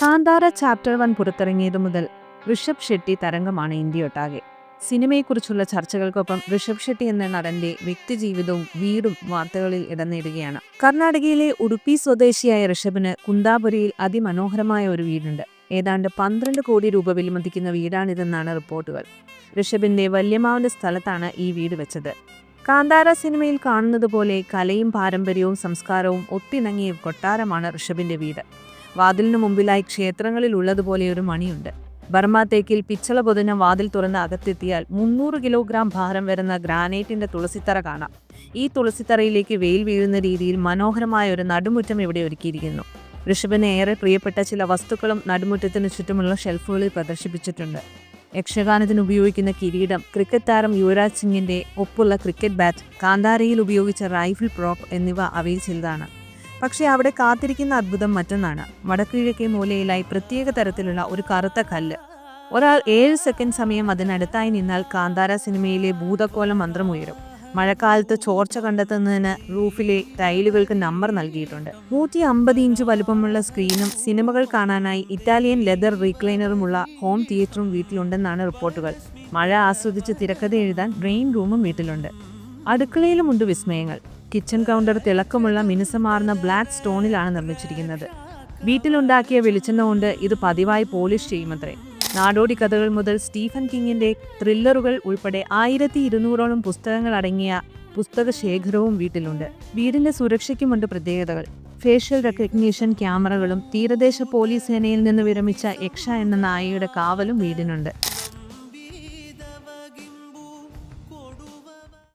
Kantara chapter one പുറത്തിറങ്ങിയതു മുതൽ ഋഷഭ് ഷെട്ടി തരംഗമാണ് ഇന്ത്യയൊട്ടാകെ സിനിമയെക്കുറിച്ചുള്ള ചർച്ചകൾക്കൊപ്പം ഋഷഭ് ഷെട്ടി എന്ന നടന്റെ വ്യക്തിജീവിതവും വീടും വാർത്തകളിൽ ഇടം നേടുകയാണ്. കർണാടകയിലെ ഉടുപ്പി സ്വദേശിയായ ഋഷഭിന് കുന്താപുരയിൽ അതിമനോഹരമായ ഒരു വീടുണ്ട്. ഏതാണ്ട് പന്ത്രണ്ട് കോടി രൂപ വിലമതിക്കുന്ന വീടാണിതെന്നാണ് റിപ്പോർട്ടുകൾ. ഋഷഭിന്റെ വല്യമാവിന്റെ സ്ഥലത്താണ് ഈ വീട് വെച്ചത്. കാന്താര സിനിമയിൽ കാണുന്നത് പോലെ കലയും പാരമ്പര്യവും സംസ്കാരവും ഒത്തിണങ്ങിയ കൊട്ടാരമാണ് ഋഷഭിന്റെ വീട്. വാതിലിനു മുമ്പിലായി ക്ഷേത്രങ്ങളിൽ ഉള്ളതുപോലെ ഒരു മണിയുണ്ട്. ബർമ തേക്കിൽ പിച്ചള പൊതിഞ്ഞ വാതിൽ തുറന്ന് അകത്തെത്തിയാൽ മുന്നൂറ് കിലോഗ്രാം ഭാരം വരുന്ന ഗ്രാനൈറ്റിന്റെ തുളസിത്തറ കാണാം. ഈ തുളസിത്തറയിലേക്ക് വെയിൽ വീഴുന്ന രീതിയിൽ മനോഹരമായ ഒരു നടുമുറ്റം ഇവിടെ ഒരുക്കിയിരിക്കുന്നു. ഋഷഭന് ഏറെ പ്രിയപ്പെട്ട ചില വസ്തുക്കളും നടുമുറ്റത്തിന് ചുറ്റുമുള്ള ഷെൽഫുകളിൽ പ്രദർശിപ്പിച്ചിട്ടുണ്ട്. യക്ഷഗാനത്തിന് ഉപയോഗിക്കുന്ന കിരീടം ക്രിക്കറ്റ് താരം യുവരാജ് സിംഗിന്റെ ഒപ്പുള്ള ക്രിക്കറ്റ് ബാറ്റ് കാന്താരയിൽ ഉപയോഗിച്ച റൈഫിൾ പ്രോപ്പ് എന്നിവ അവയിൽ ചിലതാണ്. പക്ഷേ അവിടെ കാത്തിരിക്കുന്ന അത്ഭുതം മറ്റൊന്നാണ്. വടക്കുകിഴക്കേ മൂലയിലായി പ്രത്യേക തരത്തിലുള്ള ഒരു കറുത്ത കല്ല്. ഒരാൾ ഏഴ് സെക്കൻഡ് സമയം അതിനടുത്തായി നിന്നാൽ കാന്താര സിനിമയിലെ ഭൂതക്കോല മന്ത്രം ഉയരും. മഴക്കാലത്ത് ചോർച്ച കണ്ടെത്തുന്നതിന് റൂഫിലെ ടൈലുകൾക്ക് നമ്പർ നൽകിയിട്ടുണ്ട്. നൂറ്റി അമ്പത് ഇഞ്ച് വലുപ്പമുള്ള സ്ക്രീനും സിനിമകൾ കാണാനായി ഇറ്റാലിയൻ ലെതർ റീക്ലൈനറുമുള്ള ഹോം തിയേറ്ററും വീട്ടിലുണ്ടെന്നാണ് റിപ്പോർട്ടുകൾ. മഴ ആസ്വദിച്ച് തിരക്കഥ എഴുതാൻ ഡ്രെയിൻ റൂമും വീട്ടിലുണ്ട്. അടുക്കളയിലുമുണ്ട് വിസ്മയങ്ങൾ. കിച്ചൺ കൗണ്ടർ തിളക്കമുള്ള മിനുസമാർന്ന ബ്ലാക്ക് സ്റ്റോണിലാണ് നിർമ്മിച്ചിരിക്കുന്നത്. വീട്ടിലുണ്ടാക്കിയ വെളിച്ചെണ്ണ കൊണ്ട് ഇത് പതിവായി പോളിഷ് ചെയ്യുമത്രേ. നാടോടി കഥകൾ മുതൽ സ്റ്റീഫൻ കിങ്ങിന്റെ ത്രില്ലറുകൾ ഉൾപ്പെടെ ആയിരത്തി ഇരുന്നൂറോളം പുസ്തകങ്ങൾ അടങ്ങിയ പുസ്തക ശേഖരവും വീട്ടിലുണ്ട്. വീടിന്റെ സുരക്ഷയ്ക്കുമുണ്ട് പ്രത്യേകതകൾ. ഫേഷ്യൽ റെക്കഗ്നീഷൻ ക്യാമറകളും തീരദേശ പോലീസ് സേനയിൽ നിന്ന് വിരമിച്ച യക്ഷ എന്ന നായയുടെ കാവലും വീടിനുണ്ട്.